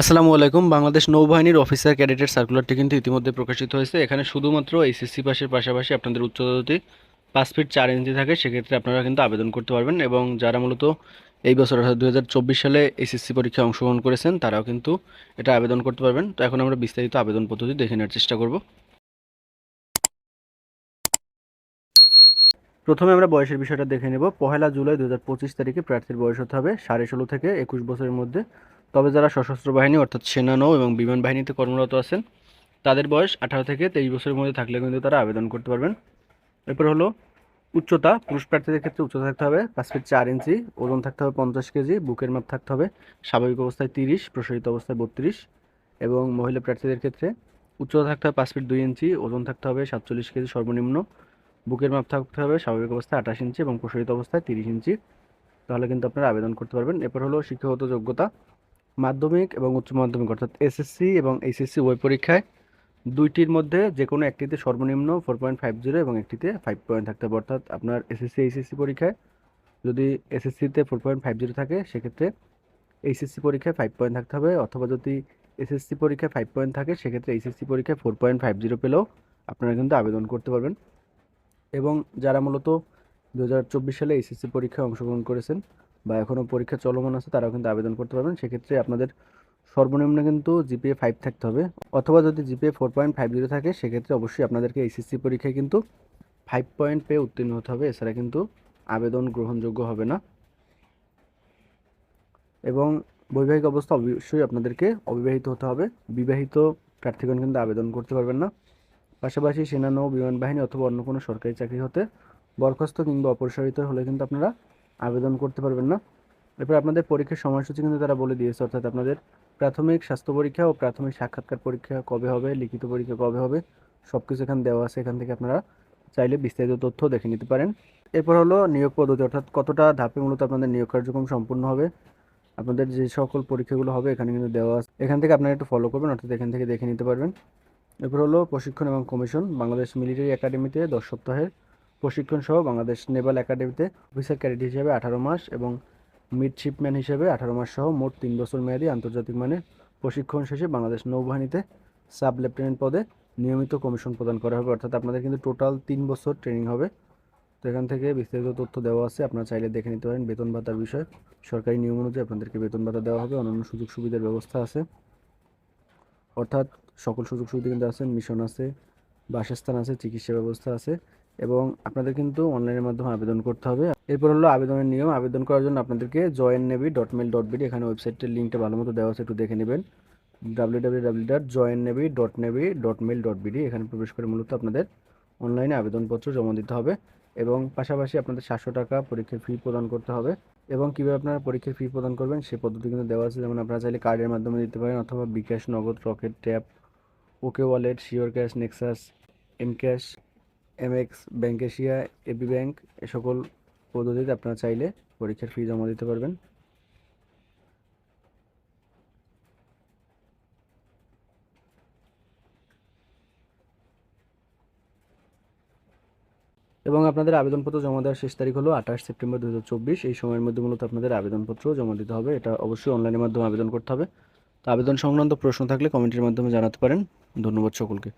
আসসালামু আলাইকুম। বাংলাদেশ নৌবাহিনীর অফিসার ক্যাডেটের সার্কুলারটি কিন্তু ইতিমধ্যে প্রকাশিত হয়েছে। এখানে শুধুমাত্র এইচএসসি পাশের পাশাপাশি আপনাদের উচ্চতা যদি পাঁচ ফিট চার ইঞ্চি থাকে। সেক্ষেত্রে আপনারা কিন্তু আবেদন করতে পারবেন এবং যারা মূলত এই বছর অর্থাৎ দু হাজার চব্বিশ সালে এইচএসসি পরীক্ষায় অংশগ্রহণ করেছেন, তারাও কিন্তু এটা আবেদন করতে পারবেন। তো এখন আমরা বিস্তারিত আবেদন পদ্ধতি দেখে নেওয়ার চেষ্টা করব। প্রথমে আমরা বয়সের বিষয়টা দেখে নেব। পহেলা জুলাই দু হাজার পঁচিশ তারিখে প্রার্থীর বয়স হতে হবে। সাড়ে ষোলো থেকে একুশ বছরের মধ্যে তবে যারা সশস্ত্র বাহিনী, অর্থাৎ সেনা নৌ এবং বিমান বাহিনীতে কর্মরত আছেন, তাদের বয়স আঠারো থেকে তেইশ বছরের মধ্যে থাকলে কিন্তু তারা আবেদন করতে পারবেন। এরপর হলো উচ্চতা, পুরুষ প্রার্থীদের ক্ষেত্রে উচ্চতা থাকতে হবে পাঁচ ফিট চার ইঞ্চি, ওজন থাকতে হবে পঞ্চাশ কেজি, বুকের মাপ থাকতে হবে স্বাভাবিক অবস্থায় তিরিশ, প্রসারিত অবস্থায় বত্রিশ এবং মহিলা প্রার্থীদের ক্ষেত্রে উচ্চতা থাকতে হবে পাঁচ ফিট দুই ইঞ্চি, ওজন থাকতে হবে সাতচল্লিশ কেজি সর্বনিম্ন, বুকের মাপ থাকতে হবে স্বাভাবিক অবস্থায় আঠাশ ইঞ্চি এবং প্রসারিত অবস্থায় তিরিশ ইঞ্চি। তাহলে কিন্তু আপনারা আবেদন করতে পারবেন। এরপর হলো শিক্ষাগত যোগ্যতা মাধ্যমিক এবং উচ্চ মাধ্যমিক, অর্থাৎ এসএসসি এবং এইচএসসি ওই পরীক্ষায় দুইটির মধ্যে যে কোনো একটিতে সর্বনিম্ন ফোর পয়েন্ট ফাইভ জিরো এবং একটিতে ফাইভ পয়েন্ট থাকতে হবে। অর্থাৎ আপনার এসএসসি এইচএসসি পরীক্ষায় যদি এসএসসিতে ফোর পয়েন্ট ফাইভ জিরো থাকে, সেক্ষেত্রে এইচএসসি পরীক্ষায় ফাইভ পয়েন্ট থাকতে হবে। অথবা যদি এসএসসি পরীক্ষায় ফাইভ পয়েন্ট থাকে, সেক্ষেত্রে এইচএসসি পরীক্ষায় ফোর পয়েন্ট ফাইভ জিরো পেলেও আপনারা কিন্তু আবেদন করতে পারবেন। এবং যারা মূলত দু হাজার চব্বিশ সালে এইচএসসি পরীক্ষায় অংশগ্রহণ করেছেন বা এখনও পরীক্ষা চলমান আছে, তারাও কিন্তু আবেদন করতে পারবেন। সেক্ষেত্রে আপনাদের সর্বনিম্ন কিন্তু জিপিএ ফাইভ থাকতে হবে। অথবা যদি GPA four point five zero থাকে, সেক্ষেত্রে অবশ্যই আপনাদেরকে এইচএসসি পরীক্ষায় কিন্তু ফাইভ পয়েন্ট পেয়ে উত্তীর্ণ হতে হবে। এছাড়া কিন্তু আবেদন গ্রহণযোগ্য হবে না। এবং বৈবাহিক অবস্থা অবশ্যই আপনাদেরকে অবিবাহিত হতে হবে। বিবাহিত প্রার্থীগণ কিন্তু আবেদন করতে পারবেন না। পাশাপাশি সেনা নৌ বিমান বাহিনী অথবা অন্য কোনো সরকারি চাকরি হতে বরখাস্ত কিংবা অপসারিত হলে কিন্তু আপনারা আবেদন করতে পারবেন না। এরপর আপনাদের পরীক্ষার সময়সূচি কিন্তু তারা বলে দিয়েছে, অর্থাৎ আপনাদের প্রাথমিক স্বাস্থ্য পরীক্ষা ও প্রাথমিক সাক্ষাৎকার পরীক্ষা কবে হবে, লিখিত পরীক্ষা কবে হবে সব কিছু এখানে দেওয়া আছে। এখান থেকে আপনারা চাইলে বিস্তারিত তথ্য দেখে নিতে পারেন। এরপর হলো নিয়োগ পদ্ধতি, অর্থাৎ কতটা ধাপে মূলত আপনাদের নিয়োগ কার্যক্রম সম্পূর্ণ হবে। আপনাদের যে সকল পরীক্ষাগুলো হবে এখানে কিন্তু দেওয়া আছে। এখান থেকে আপনারা একটু ফলো করবেন, অর্থাৎ এখান থেকে দেখে নিতে পারবেন। এরপর হলো প্রশিক্ষণ এবং কমিশন, বাংলাদেশ মিলিটারি একাডেমিতে দশ সপ্তাহের প্রশিক্ষণ সহ বাংলাদেশ নেভাল একাডেমিতে অফিসার ক্যাডেট হিসেবে আঠারো মাস এবং মিডশিপম্যান হিসেবে আঠারো মাস সহ মোট তিন বছর মেয়াদী আন্তর্জাতিক মানের প্রশিক্ষণ শেষে বাংলাদেশ নৌবাহিনীতে সাব লেফটেন্যান্ট পদে নিয়মিত কমিশন প্রদান করা হবে। অর্থাৎ আপনাদের কিন্তু টোটাল তিন বছর ট্রেনিং হবে। তো এখান থেকে বিস্তারিত তথ্য দেওয়া আছে, আপনারা চাইলে দেখে নিতে পারেন। বেতন ভাতার বিষয় সরকারি নিয়ম অনুযায়ী আপনাদেরকে বেতন ভাতা দেওয়া হবে। অন্যান্য সুযোগ সুবিধার ব্যবস্থা আছে। অর্থাৎ সকল সুযোগ সুবিধা কিন্তু আছে। মিশন আছে, বাসস্থান আছে, চিকিৎসা ব্যবস্থা আছে। এবং আপনাদের কিন্তু অনলাইনের মাধ্যমে আবেদন করতে হবে। এরপর হলো আবেদনের নিয়ম। আবেদন করার জন্য আপনাদেরকে join navy dot mail dot BD এখানে ওয়েবসাইটের লিঙ্কটা ভালো মতো দেওয়া আছে, একটু দেখে নেবেন। W W W dot join navy dot navy dot mail dot BD এখানে প্রবেশ করে মূলত আপনাদের অনলাইনে আবেদনপত্র জমা দিতে হবে এবং পাশাপাশি আপনাদের সাতশো টাকা পরীক্ষার ফি প্রদান করতে হবে এবং কীভাবে আপনারা পরীক্ষার ফি প্রদান করবেন সে পদ্ধতি কিন্তু দেওয়া আছে। যেমন আপনারা চাইলে কার্ডের মাধ্যমে দিতে পারেন অথবা bKash Nagad Rocket Tap OK Wallet Sure Cash Nexus M Cash MX Bank Asia AB Bank এ সকল পদ্ধতিতে আপনারা চাইলে পরীক্ষার ফি জমা দিতে পারবেন। এবং আপনাদের আবেদনপত্র জমা দেওয়ার শেষ তারিখ হলো আঠাশ সেপ্টেম্বর দু হাজার চব্বিশ। এই সময়ের মধ্যে মূলত আপনাদের আবেদনপত্র জমা দিতে হবে। এটা অবশ্যই অনলাইনের মাধ্যমে আবেদন করতে হবে। তো আবেদন সংক্রান্ত প্রশ্ন থাকলে কমেন্টের মাধ্যমে জানাতে পারেন। ধন্যবাদ সকলকে।